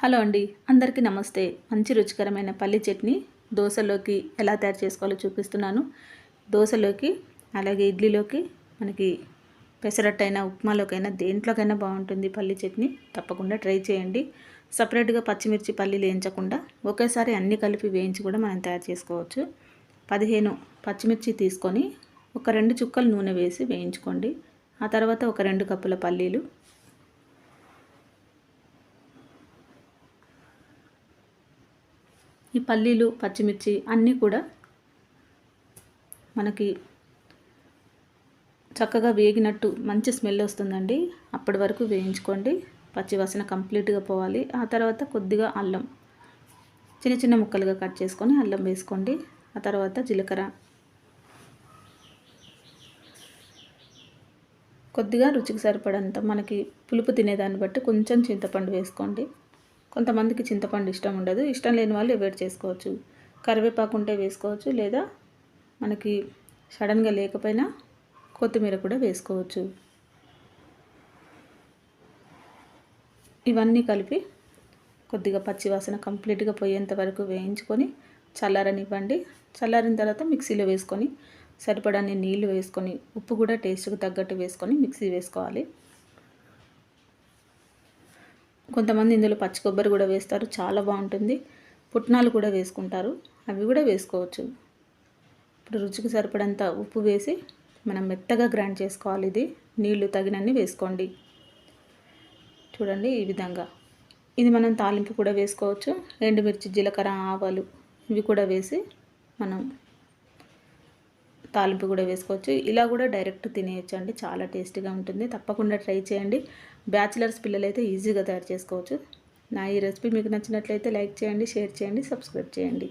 Hello అండి అందరికీ నమస్తే. మంచి రుచికరమైన పల్లి చట్నీ దోశలోకి ఎలా తయారు చేసుకోవాలో చూపిస్తున్నాను. దోశలోకి అలాగే ఇడ్లీలోకి మనకి పెసరట్టైనా ఉప్మాలోకైనా దేంట్లోకైనా బాగుంటుంది పల్లి చట్నీ. తప్పకుండా ట్రై చేయండి. సపరేట్గా పచ్చిమిర్చి పల్లీలు వేయించకుండా ఒకేసారి అన్నీ కలిపి వేయించి కూడా మనం తయారు చేసుకోవచ్చు. పదిహేను పచ్చిమిర్చి తీసుకొని ఒక రెండు చుక్కలు నూనె వేసి వేయించుకోండి. ఆ తర్వాత ఒక రెండు కప్పుల పల్లీలు ఈ పల్లీలు పచ్చిమిర్చి అన్నీ కూడా మనకి చక్కగా వేగినట్టు మంచి స్మెల్ వస్తుందండి. అప్పటి వరకు వేయించుకోండి. పచ్చివాసన కంప్లీట్గా పోవాలి. ఆ తర్వాత కొద్దిగా అల్లం. చిన్న చిన్న ముక్కలుగా కట్ చేసుకొని అల్లం వేసుకోండి. ఆ తర్వాత జీలకర్ర. కొద్దిగా రుచికి సరిపడంత మనకి పులుపు తినేదాన్ని బట్టి కొంచెం చింతపండు వేసుకోండి. కొంతమందికి చింతపండు ఇష్టం ఉండదు. ఇష్టం లేని వాళ్ళు వేడి చేసుకోవచ్చు. కరివేపాకు ఉంటే వేసుకోవచ్చు లేదా మనకి సడన్గా లేకపోయినా కొత్తిమీర కూడా వేసుకోవచ్చు. ఇవన్నీ కలిపి కొద్దిగా పచ్చివాసన కంప్లీట్గా పోయేంత వరకు వేయించుకొని చల్లారనివ్వండి. చల్లారిన తర్వాత మిక్సీలో వేసుకొని సరిపడాన్ని నీళ్ళు వేసుకొని ఉప్పు కూడా టేస్ట్కి తగ్గట్టు వేసుకొని మిక్సీ వేసుకోవాలి. కొంతమంది ఇందులో పచ్చి కొబ్బరి కూడా వేస్తారు. చాలా బాగుంటుంది. పుట్నాలు కూడా వేసుకుంటారు. అవి కూడా వేసుకోవచ్చు. ఇప్పుడు రుచికి సరిపడంత ఉప్పు వేసి మనం మెత్తగా గ్రైండ్ చేసుకోవాలి ఇది. నీళ్ళు తగినన్ని వేసుకోండి. చూడండి ఈ విధంగా. ఇది మనం తాలింపు కూడా వేసుకోవచ్చు. ఎండుమిర్చి జీలకర్ర ఆవాలు ఇవి కూడా వేసి మనం తాలింపు కూడా వేసుకోవచ్చు. ఇలా కూడా డైరెక్ట్ తినేయచ్చు అండి చాలా టేస్టీగా ఉంటుంది. తప్పకుండా ట్రై చేయండి. బ్యాచిలర్స్ పిల్లలైతే ఈజీగా తయారు చేసుకోవచ్చు. నా ఈ రెసిపీ మీకు నచ్చినట్లయితే లైక్ చేయండి షేర్ చేయండి సబ్స్క్రైబ్ చేయండి.